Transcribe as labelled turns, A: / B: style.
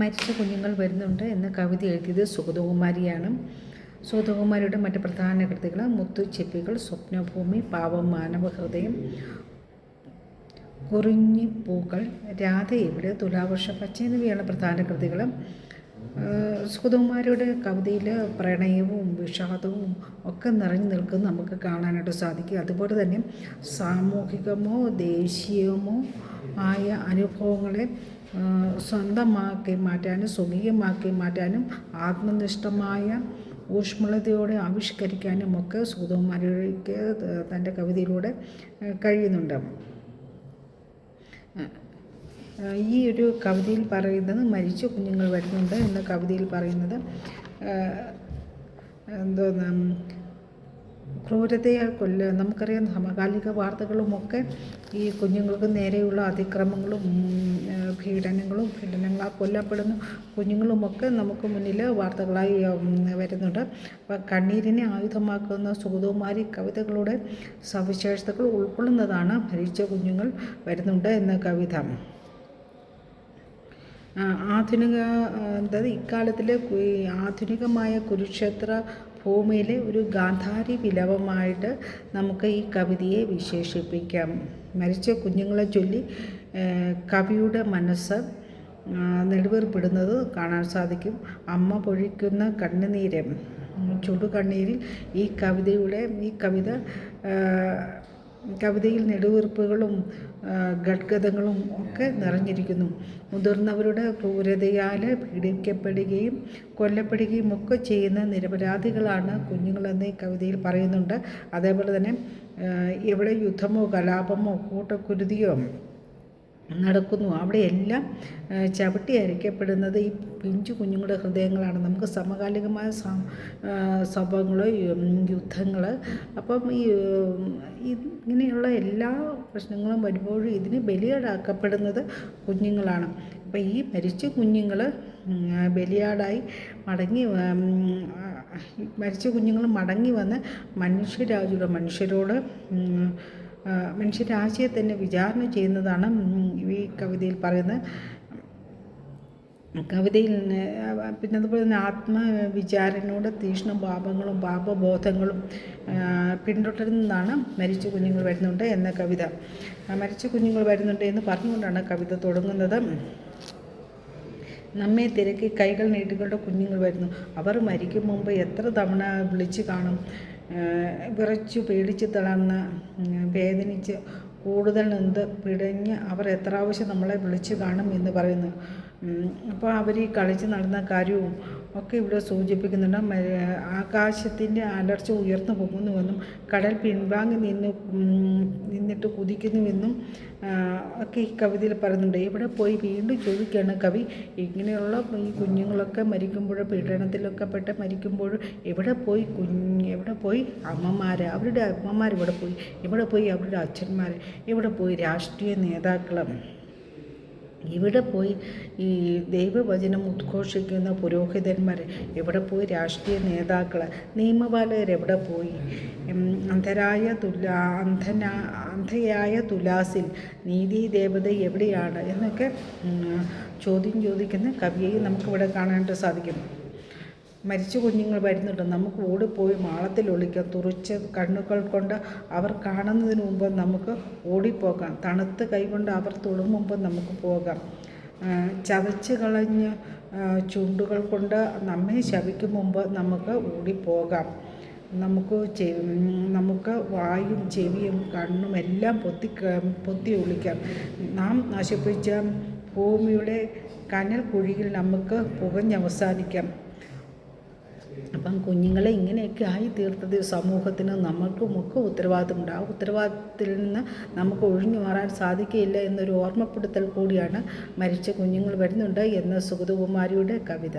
A: മരിച്ച കുഞ്ഞുങ്ങൾ വരുന്നുണ്ട് എന്ന കവിത എഴുതിയത് സുഗതകുമാരിയാണ്. സുഗതകുമാരിയുടെ മറ്റ് പ്രധാന കൃതികൾ മുത്തുച്ചിപ്പികൾ സ്വപ്നഭൂമി പാവം മാനവ ഹൃദയം കുറിഞ്ഞി പൂക്കൾ രാധ ഇവിടെ തുലാവർഷ പച്ച എന്നിവയാണ് പ്രധാന കൃതികൾ സുഗതകുമാരിയുടെ കവിതയിൽ പ്രണയവും വിഷാദവും ഒക്കെ നിറഞ്ഞു നിൽക്കുന്നത് നമുക്ക് കാണാനായിട്ട് സാധിക്കും. അതുപോലെ തന്നെ സാമൂഹികമോ ദേശീയമോ ആയ അനുഭവങ്ങളെ സ്വന്തമാക്കി മാറ്റാനും സ്വകീയമാക്കി മാറ്റാനും ആത്മനിഷ്ഠമായ ഊഷ്മളതയോടെ ആവിഷ്കരിക്കാനും ഒക്കെ സുഗതകുമാരിക്ക് തന്റെ കവിതയിലൂടെ കഴിയുന്നുണ്ട്. ഈ ഒരു കവിതയിൽ പറയുന്നത് മരിച്ച കുഞ്ഞുങ്ങൾ വരുന്നുണ്ട് എന്ന കവിതയിൽ പറയുന്നത് എന്തോന്ന് ക്രൂരതയാൽ കൊല്ല. നമുക്കറിയാം സമകാലിക വാർത്തകളുമൊക്കെ ഈ കുഞ്ഞുങ്ങൾക്ക് നേരെയുള്ള അതിക്രമങ്ങളും പീഡനങ്ങളും പീഡനങ്ങളാൽ കൊല്ലപ്പെടുന്ന കുഞ്ഞുങ്ങളുമൊക്കെ നമുക്ക് മുന്നിൽ വാർത്തകളായി വരുന്നുണ്ട്. അപ്പം കണ്ണീരിനെ ആയുധമാക്കുന്ന സുഗതകുമാരി കവിതകളുടെ സവിശേഷതകൾ ഉൾക്കൊള്ളുന്നതാണ് മരിച്ച കുഞ്ഞുങ്ങൾ വരുന്നുണ്ട് എന്ന കവിത. ആധുനിക അതായത് ഇക്കാലത്തിലെ ആധുനികമായ കുരുക്ഷേത്ര ഭൂമിയിലെ ഒരു ഗാന്ധാരി വിലവമായിട്ട് നമുക്ക് ഈ കവിതയെ വിശേഷിപ്പിക്കാം. മരിച്ച കുഞ്ഞുങ്ങളെ ചൊല്ലി കവിയുടെ മനസ്സ് നെടുവേർപ്പെടുന്നത് കാണാൻ സാധിക്കും. അമ്മ പൊഴിക്കുന്ന കണ്ണുനീര് ചുടുകണ്ണീരിൽ ഈ കവിതയുടെ ഈ കവിത കവിതയിൽ നെടുവീർപ്പുകളും ഗഡ്ഗതങ്ങളും ഒക്കെ നിറഞ്ഞിരിക്കുന്നു. മുതിർന്നവരുടെ ക്രൂരതയാൽ പീഡിക്കപ്പെടുകയും കൊല്ലപ്പെടുകയും ഒക്കെ ചെയ്യുന്ന നിരപരാധികളാണ് കുഞ്ഞുങ്ങളെന്ന് ഈ കവിതയിൽ പറയുന്നുണ്ട്. അതേപോലെ തന്നെ എവിടെ യുദ്ധമോ കലാപമോ കൂട്ടക്കുരുതിയോ നടക്കുന്നു അവിടെയെല്ലാം ചവിട്ടി അരയ്ക്കപ്പെടുന്നത് ഈ പിഞ്ചു കുഞ്ഞുങ്ങളുടെ ഹൃദയങ്ങളാണ്. നമുക്ക് സമകാലികമായ സംഭവങ്ങൾ യുദ്ധങ്ങൾ അപ്പം ഈ എല്ലാ പ്രശ്നങ്ങളും വരുമ്പോഴും ഇതിന് ബലിയാടാക്കപ്പെടുന്നത് കുഞ്ഞുങ്ങളാണ്. അപ്പം ഈ മരിച്ച കുഞ്ഞുങ്ങൾ ബലിയാടായി മടങ്ങി മരിച്ച കുഞ്ഞുങ്ങൾ മടങ്ങി വന്ന് മനുഷ്യരാജിയുടെ മനുഷ്യരോട് മനുഷ്യരാശിയെ തന്നെ വിചാരണ ചെയ്യുന്നതാണ് ഈ കവിതയിൽ പറയുന്നത്. കവിതയിൽ പിന്നെ അതുപോലെ തന്നെ ആത്മവിചാരനോട് തീക്ഷ്ണ ഭാവങ്ങളും പാപബോധങ്ങളും ആ, പിന്തുടരുന്നതാണ് മരിച്ച കുഞ്ഞുങ്ങൾ വരുന്നുണ്ട് എന്ന കവിത. മരിച്ച കുഞ്ഞുങ്ങൾ വരുന്നുണ്ട് എന്ന് പറഞ്ഞുകൊണ്ടാണ് കവിത തുടങ്ങുന്നത്. നമ്മെ തിരക്കി കൈകൾ നീട്ടിക്കൊണ്ട് കുഞ്ഞുങ്ങൾ വരുന്നു. അവർ മരിക്കും മുമ്പ് എത്ര തവണ വിളിച്ചു കാണും. വിറച്ചു പേടിച്ച് തളർന്ന് വേദനിച്ച് കൂടുതൽ നിന്ന് പിടഞ്ഞ് അവർ എത്ര ആവശ്യം നമ്മളെ വിളിച്ചു കാണും എന്ന് പറയുന്നു. അപ്പോൾ അവർ ഈ കളിച്ച് നടന്ന കാര്യവും ഒക്കെ ഇവിടെ സൂചിപ്പിക്കുന്നുണ്ട്. ആകാശത്തിന്റെ അലർച്ച ഉയർന്നു പോകുന്നുവെന്നും കടൽ പിൻവാങ്ങി നിന്ന് നിന്നിട്ട് കുതിക്കുന്നുവെന്നും ഒക്കെ ഈ കവിതയിൽ പറയുന്നുണ്ട്. ഇവിടെ പോയി വീണ്ടും ചോദിക്കുകയാണ് കവി ഇങ്ങനെയുള്ള ഈ കുഞ്ഞുങ്ങളൊക്കെ മരിക്കുമ്പോൾ പീഡനത്തിലൊക്കെ പെട്ട് മരിക്കുമ്പോൾ എവിടെ പോയി കുഞ്ഞ് എവിടെ പോയി അമ്മമാർ അവരുടെ അമ്മമാർ ഇവിടെ പോയി? ഇവിടെ പോയി അവരുടെ അച്ഛന്മാർ ഇവിടെ പോയി രാഷ്ട്രീയ നേതാക്കളും? ഇവിടെ പോയി ഈ ദൈവവചനം ഉദ്ഘോഷിക്കുന്ന പുരോഹിതന്മാർ എവിടെ പോയി രാഷ്ട്രീയ നേതാക്കൾ നിയമപാലകർ എവിടെ പോയി? അന്ധരായ തുല അന്ധന അന്ധയായ തുലാസിൽ നീതി ദേവത എവിടെയാണ്? എന്നൊക്കെ ചോദ്യം ചോദിക്കുന്ന കവിയെയും നമുക്കിവിടെ കാണാനായിട്ട് സാധിക്കും. മരിച്ച കുഞ്ഞുങ്ങൾ വരുന്നുണ്ട്. നമുക്ക് ഓടിപ്പോയി മാളത്തിൽ ഒളിക്കാം തുറച്ച് കണ്ണുകൾ കൊണ്ട് അവർ കാണുന്നതിന് മുമ്പ് നമുക്ക് ഓടിപ്പോകാം. തണുത്ത് കൈകൊണ്ട് അവർ തുളുമ്പോൾ നമുക്ക് പോകാം. ചതച്ച് കളഞ്ഞ് ചുണ്ടുകൾ കൊണ്ട് നമ്മെ ശവിക്കും മുമ്പ് നമുക്ക് ഓടിപ്പോകാം. നമുക്ക് ചെവി നമുക്ക് വായും ചെവിയും കണ്ണും എല്ലാം പൊത്തി പൊത്തി ഒളിക്കാം. നാം നശിപ്പിച്ച ഭൂമിയുടെ കനൽ കുഴിയിൽ നമുക്ക് പുകഞ്ഞവസാനിക്കാം അപ്പം കുഞ്ഞുങ്ങളെ ഇങ്ങനെയൊക്കെ ആയി തീർത്തത് സമൂഹത്തിന് നമുക്കുമൊക്കെ ഉത്തരവാദിത്തമുണ്ട് ആ ഉത്തരവാദിത്തത്തിൽ നിന്ന് നമുക്ക് ഒഴിഞ്ഞു മാറാൻ സാധിക്കില്ല എന്നൊരു ഓർമ്മപ്പെടുത്തൽ കൂടിയാണ് മരിച്ച കുഞ്ഞുങ്ങൾ വരുന്നുണ്ട് എന്ന സുഗതകുമാരിയുടെ കവിത.